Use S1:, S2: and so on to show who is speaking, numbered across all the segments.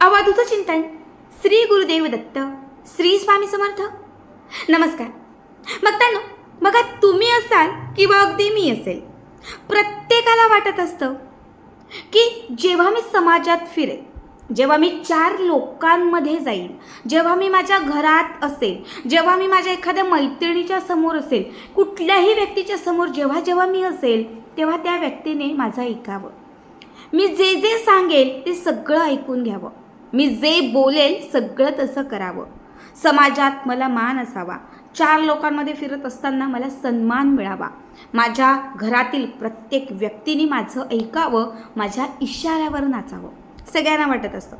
S1: अवधूत चिंतन. श्री गुरुदेव दत्त श्री स्वामी समर्थ. नमस्कार. बघतानो बघा तुम्ही असाल किंवा अगदी मी असेल प्रत्येकाला वाटत असतं की जेव्हा मी समाजात फिरेल जेव्हा मी चार लोकांमध्ये जाईल जेव्हा मी माझ्या घरात असेल जेव्हा मी माझ्या एखाद्या मैत्रिणीच्या समोर असेल कुठल्याही व्यक्तीच्या समोर जेव्हा जेव्हा मी असेल तेव्हा त्या व्यक्तीने माझं ऐकावं. मी जे जे सांगेल ते सगळं ऐकून घ्यावं. मी जे बोलेल सगळं तसं करावं. समाजात मला मान असावा. चार लोकांमध्ये फिरत असताना मला सन्मान मिळावा. माझ्या घरातील प्रत्येक व्यक्तीने माझं ऐकावं माझ्या इशाऱ्यावर नाचावं. सगळ्यांना वाटत असतं.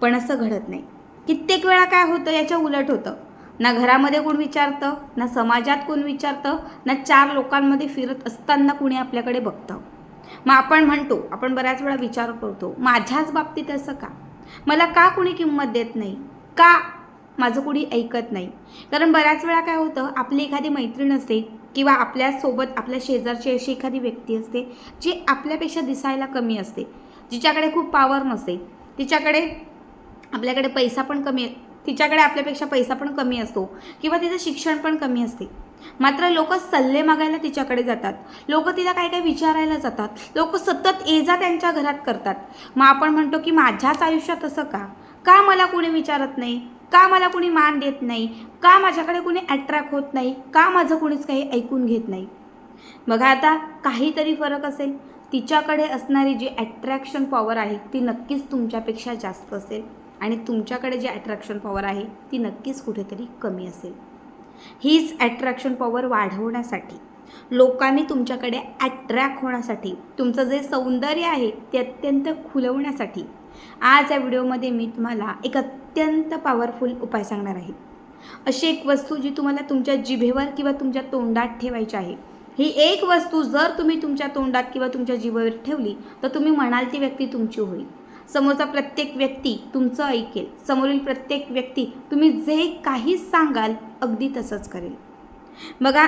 S1: पण असं घडत नाही. कित्येक वेळा काय होतं याच्या उलट होतं. ना घरामध्ये कोण विचारतं ना समाजात कोण विचारतं ना चार लोकांमध्ये फिरत असताना कुणी आपल्याकडे बघतं. मग आपण म्हणतो आपण बऱ्याच वेळा विचार करतो माझ्याच बाबतीत असं का? मला का कुणी किंमत देत नाही? का माझं कुणी ऐकत नाही? कारण बऱ्याच वेळा काय होतं आपली एखादी मैत्रीण असते किंवा आपल्यासोबत आपल्या शेजारची अशी एखादी व्यक्ती असते जी आपल्यापेक्षा दिसायला कमी असते. जिच्याकडे खूप पावर नसते. तिच्याकडे आपल्याकडे पैसा पण कमी तिच्याकडे आपल्यापेक्षा पैसा पण कमी असतो किंवा तिचं शिक्षण पण कमी असते. मात्र लोक सल्ले मागायला तिच्याकडे जातात. लोक तिला काय काय विचारायला जातात. लोक सतत एजा त्यांच्या घरात करतात. मग आपण म्हणतो की माझ्याच आयुष्यात असं का? का मला कुणी विचारत नाही? का मला कुणी मान देत नाही? का माझ्याकडे कुणी अट्रॅक्ट होत नाही? का माझं कुणीच काही ऐकून घेत नाही? बघा आता काहीतरी फरक असेल. तिच्याकडे असणारी जी अट्रॅक्शन पॉवर आहे ती नक्कीच तुमच्यापेक्षा जास्त असेल. आणि तुमच्याकडे जी अट्रॅक्शन पॉवर आहे ती नक्कीच कुठेतरी कमी असेल. हीच ॲट्रॅक्शन पॉवर वाढवण्यासाठी. लोकांनी तुमच्याकडे ॲट्रॅक्ट होण्यासाठी तुमचं जे सौंदर्य आहे ते अत्यंत खुलवण्यासाठी आज या व्हिडिओमध्ये मी तुम्हाला एक अत्यंत पॉवरफुल उपाय सांगणार आहे. अशी एक वस्तू जी तुम्हाला तुमच्या जिभेवर किंवा तुमच्या तोंडात ठेवायची आहे ही एक वस्तू जर तुम्ही तुमच्या तोंडात किंवा तुमच्या जिभेवर ठेवली तर तुम्ही म्हणाल ती व्यक्ती तुमची होईल. समोरचा प्रत्येक व्यक्ती तुमचं ऐकेल. समोरील प्रत्येक व्यक्ती तुम्ही जे काही सांगाल अगदी तसंच करेल. बघा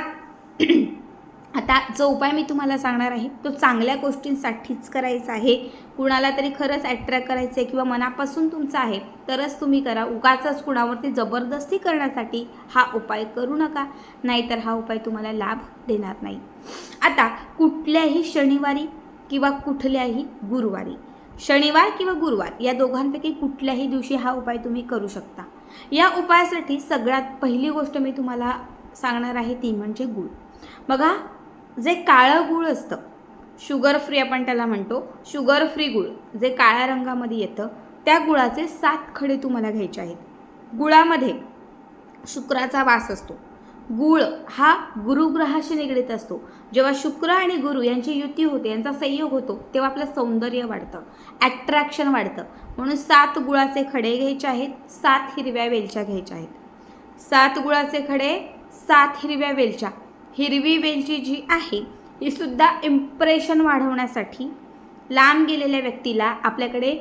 S1: आता जो उपाय मी तुम्हाला सांगणार आहे तो चांगल्या गोष्टींसाठीच करायचा आहे. कुणाला तरी खरंच अट्रॅक्ट करायचं आहे किंवा मनापासून तुमचं आहे तरच तुम्ही करा. उगाचाच कुणावरती जबरदस्ती करण्यासाठी हा उपाय करू नका नाहीतर हा उपाय तुम्हाला लाभ देणार नाही. आता कुठल्याही शनिवारी किंवा कुठल्याही गुरुवारी शनिवार किंवा गुरुवार या दोघांपैकी कुठल्याही दिवशी हा उपाय तुम्ही करू शकता. या उपायासाठी सगळ्यात पहिली गोष्ट मी तुम्हाला सांगणार आहे ती म्हणजे गुळ. बघा जे काळं गुळ असतं शुगर फ्री आपण त्याला म्हणतो शुगर फ्री गुळ जे काळ्या रंगामध्ये येतं त्या गुळाचे सात खडे तुम्हाला घ्यायचे आहेत. गुळामध्ये शुक्राचा वास असतो गुळ हा गुरुग्रहाशी निगडीत असतो. जेव्हा शुक्र आणि गुरु यांची युती होते यांचा संयोग होतो तेव्हा आपलं सौंदर्य वाढतं ॲट्रॅक्शन वाढतं. म्हणून सात गुळाचे खडे घ्यायचे आहेत सात हिरव्या वेलच्या घ्यायच्या आहेत. सात गुळाचे खडे सात हिरव्या वेलच्या. हिरवी वेलची जी आहे ही सुद्धा इम्प्रेशन वाढवण्यासाठी लांब गेलेल्या व्यक्तीला आपल्याकडे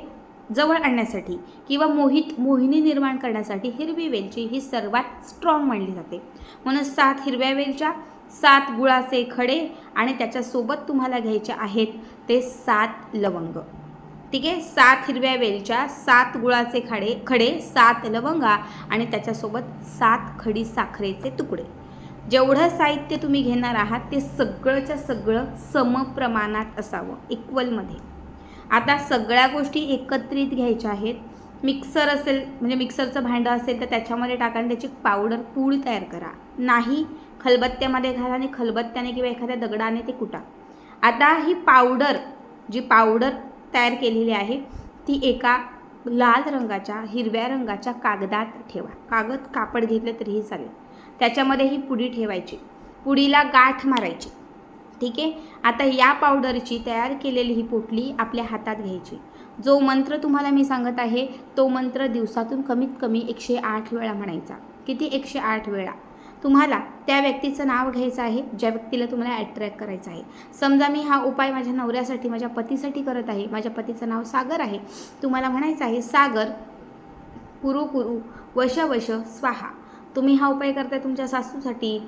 S1: जवळ आणण्यासाठी किंवा मोहित मोहिनी निर्माण करण्यासाठी हिरवी वेलची ही सर्वात स्ट्रॉंग मानली जाते. म्हणून सात हिरव्या वेलच्या सात गुळाचे खडे आणि त्याच्यासोबत तुम्हाला घ्यायचे आहेत ते सात लवंग. ठीक आहे? सात हिरव्या वेलच्या सात गुळाचे खडे खडे सात लवंगा आणि त्याच्यासोबत सात खडी साखरेचे तुकडे. जेवढं साहित्य तुम्ही घेणार आहात ते सगळंच्या सगळं समप्रमाणात असावं इक्वलमध्ये आता सगळ्या गोष्टी एकत्रित घ्यायच्या आहेत. मिक्सर असेल म्हणजे मिक्सरचं भांडं असेल तर त्याच्यामध्ये टाका आणि त्याची पावडर पूड तयार करा. नाही खलबत्त्यामध्ये घाला आणि खलबत्त्याने किंवा एखाद्या दगडाने ते कुटा. आता ही पावडर जी पावडर तयार केलेली आहे ती एका लाल रंगाच्या हिरव्या रंगाच्या कागदात ठेवा. कागद कापड घेतलं तरीही चालेल. त्याच्यामध्ये ही पुडी ठेवायची. पुडीला गाठ मारायची. ठीक आहे? आता या पावडरची तयार केलेली ही पोटली आपल्या हातात घ्यायची. जो मंत्र तुम्हाला मी सांगत आहे तो मंत्र दिवसातून कमीत कमी एकशे आठ वेळा म्हणायचा. किती? एकशे आठ वेळा. तुम्हाला त्या व्यक्तीचं नाव घ्यायचं आहे ज्या व्यक्तीला तुम्हाला अट्रॅक्ट करायचं आहे. समजा मी हा उपाय माझ्या नवऱ्यासाठी माझ्या पतीसाठी करत आहे माझ्या पतीचं नाव सागर आहे. तुम्हाला म्हणायचं आहे सागर कुरु कुरु वश वश स्वाहा. तुम्ही हा उपाय करताय तुमच्या सासूसाठी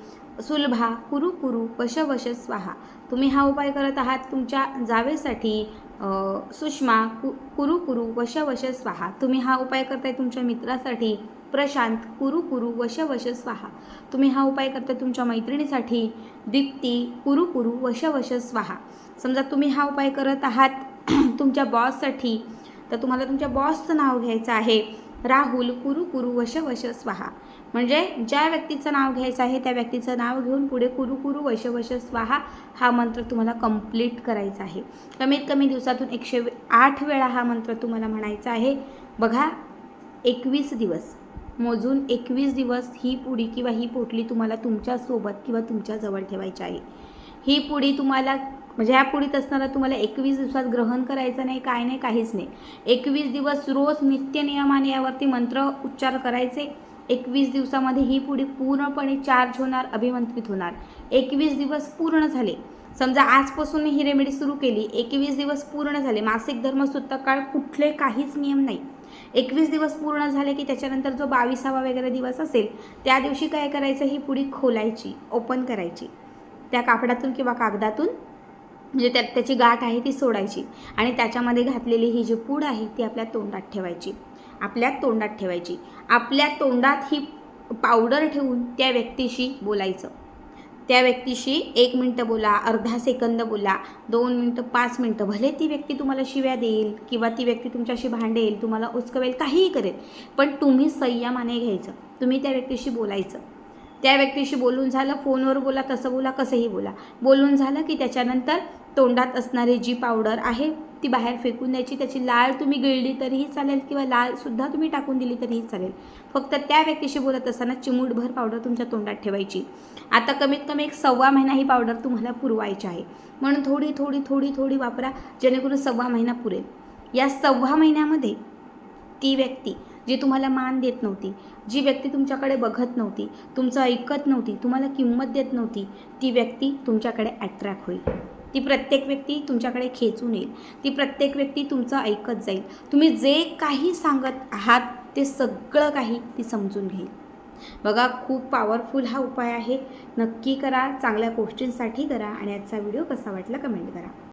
S1: सुलभा कुरु कुरु वशवश स्वाहा. तुम्ही हा उपाय करत आहात तुमच्या जावेसाठी सुषमा कु कुरु कुरु वशवश स्वाहा. तुम्ही हा उपाय करताय तुमच्या मित्रासाठी प्रशांत कुरु कुरु वशवश स्वाहा. तुम्ही हा उपाय करताय तुमच्या मैत्रिणीसाठी दीप्ती कुरु कुरु वशवश स्वाहा. समजा तुम्ही हा उपाय करत आहात तुमच्या बॉससाठी तर तुम्हाला तुमच्या बॉसचं नाव घ्यायचं आहे राहुल कुरु कुरु वशवश स्वाहा. म्हणजे ज्या व्यक्तीचं नाव घ्यायचं आहे त्या व्यक्तीचं नाव घेऊन पुढे कुरु कुरु वश वश स्वाहा हा मंत्र तुम्हाला कंप्लीट करायचा आहे. कमीत कमी दिवसातून एकशे आठ वेळा हा मंत्र तुम्हाला म्हणायचा आहे. बघा एकवीस दिवस. मोजून एकवीस दिवस ही पुडी किंवा ही पोटली तुम्हाला तुमच्यासोबत किंवा तुमच्याजवळ ठेवायची आहे. ही पुडी तुम्हाला म्हणजे ह्या पुढीत असणारा तुम्हाला एकवीस दिवसात ग्रहण करायचं नाही काय नाही काहीच नाही. एकवीस दिवस रोज नित्यनियमाने यावरती मंत्र उच्चार करायचे. एकवीस दिवसामध्ये ही पुडी पूर्णपणे चार्ज होणार अभिमंत्रित होणार. एकवीस दिवस पूर्ण झाले. समजा आजपासून मी ही रेमेडी सुरू केली एकवीस दिवस पूर्ण झाले. मासिक धर्म काळ कुठले काहीच नियम नाही. एकवीस दिवस पूर्ण झाले की त्याच्यानंतर जो बावीसावा वगैरे दिवस असेल त्या दिवशी काय करायचं? ही पुडी खोलायची ओपन करायची. त्या कापडातून किंवा कागदातून म्हणजे त्यात त्याची गाठ आहे ती सोडायची. आणि त्याच्यामध्ये घातलेली ही जी पूड आहे ती आपल्या तोंडात ठेवायची. आपल्या तोंडात ठेवायची. आपल्या तोंडात ही पावडर ठेवून त्या व्यक्तीशी बोलायचं. त्या व्यक्तीशी एक मिनटं बोला अर्धा सेकंद बोला दोन मिनटं पाच मिनटं भले ती व्यक्ती तुम्हाला शिव्या देईल किंवा ती व्यक्ती तुमच्याशी भांडेल तुम्हाला उचकवेल काहीही करेल पण तुम्ही संयमाने घ्यायचं. तुम्ही त्या व्यक्तीशी बोलायचं. त्या व्यक्तीशी बोलून झालं फोनवर बोला तसं बोला कसंही बोला. बोलून झालं की त्याच्यानंतर तोंडात असणारी जी पावडर आहे ती बाहेर फेकून द्यायची त्याची लाळ तुम्ही गिळली तरीही चालेल किंवा लाळसुद्धा तुम्ही टाकून दिली तरीही चालेल. फक्त त्या व्यक्तीशी बोलत असताना चिमूटभर पावडर तुमच्या तोंडात ठेवायची. आता कमीत कमी एक सव्वा महिना ही पावडर तुम्हाला पुरवायची आहे. म्हणून थोडी थोडी थोडी थोडी वापरा जेणेकरून सव्वा महिना पुरेल. या सव्वा महिन्यामध्ये ती व्यक्ती जी तुम्हाला मान देत नव्हती जी व्यक्ती तुमच्याकडे बघत नव्हती तुमचं ऐकत नव्हती तुम्हाला किंमत देत नव्हती ती व्यक्ती तुमच्याकडे अट्रॅक्ट होईल. ती प्रत्येक व्यक्ती तुमच्याकडे खेचून येईल. ती प्रत्येक व्यक्ती तुमचं ऐकत जाईल. तुम्ही जे काही सांगत आहात ते सगळं काही ती समजून घेईल. बघा खूप पॉवरफुल हा उपाय आहे. नक्की करा चांगल्या गोष्टींसाठी करा आणि आजचा व्हिडिओ कसा वाटला कमेंट करा.